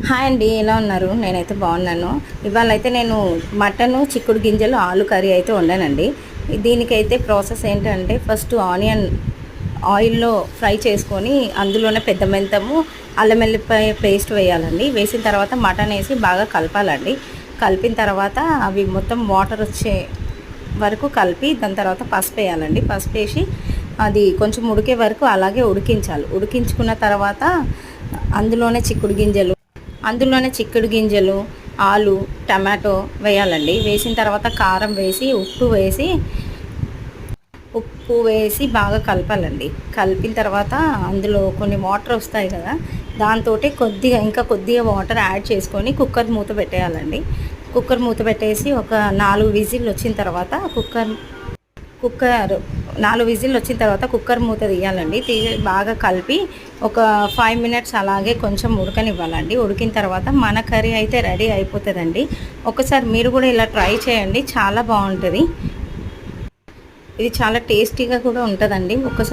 Hi అండి ఎలా ఉన్నారు? నేనైతే బాగున్నాను. ఇవాళ అయితే నేను మటను చిక్కుడు గింజలు ఆలు కర్రీ అయితే వండానండి. దీనికైతే ప్రాసెస్ ఏంటంటే ఫస్ట్ ఆనియన్ ఆయిల్లో ఫ్రై చేసుకొని అందులోనే పెద్ద మెంతము అల్లం వెల్లిపాయ పేస్ట్ వేయాలండి. వేసిన తర్వాత మటన్ వేసి బాగా కలపాలండి. కలిపిన తర్వాత అవి మొత్తం వాటర్ వచ్చే వరకు కలిపి దాని తర్వాత పసుపు వేయాలండి. పసుపు వేసి అది కొంచెం ఉడికే వరకు అలాగే ఉడికించాలి. ఉడికించుకున్న తర్వాత అందులోనే చిక్కుడు గింజలు అందులోనే చిక్కుడు గింజలు ఆలు టమాటో వేయాలండి. వేసిన తర్వాత కారం వేసి ఉప్పు వేసి ఉప్పు వేసి బాగా కలపాలండి. కలిపిన తర్వాత అందులో కొన్ని వాటర్ వస్తాయి కదా దాంతో కొద్దిగా ఇంకా కొద్దిగా వాటర్ యాడ్ చేసుకొని కుక్కర్ మూత పెట్టేయాలండి. కుక్కర్ మూత పెట్టేసి ఒక నాలుగు విజిల్ వచ్చిన తర్వాత కుక్కర్ కుక్కర్ నాలుగు విజిల్ వచ్చిన తర్వాత కుక్కర్ మూత తీయాలండి. తీ బాగా కలిపి ఒక ఫైవ్ మినిట్స్ అలాగే కొంచెం ఉడకనివ్వాలండి. ఉడికిన తర్వాత మన కర్రీ అయితే రెడీ అయిపోతుందండి. ఒకసారి మీరు కూడా ఇలా ట్రై చేయండి. చాలా బాగుంటుంది. ఇది చాలా టేస్టీగా కూడా ఉంటుందండి. ఒకసారి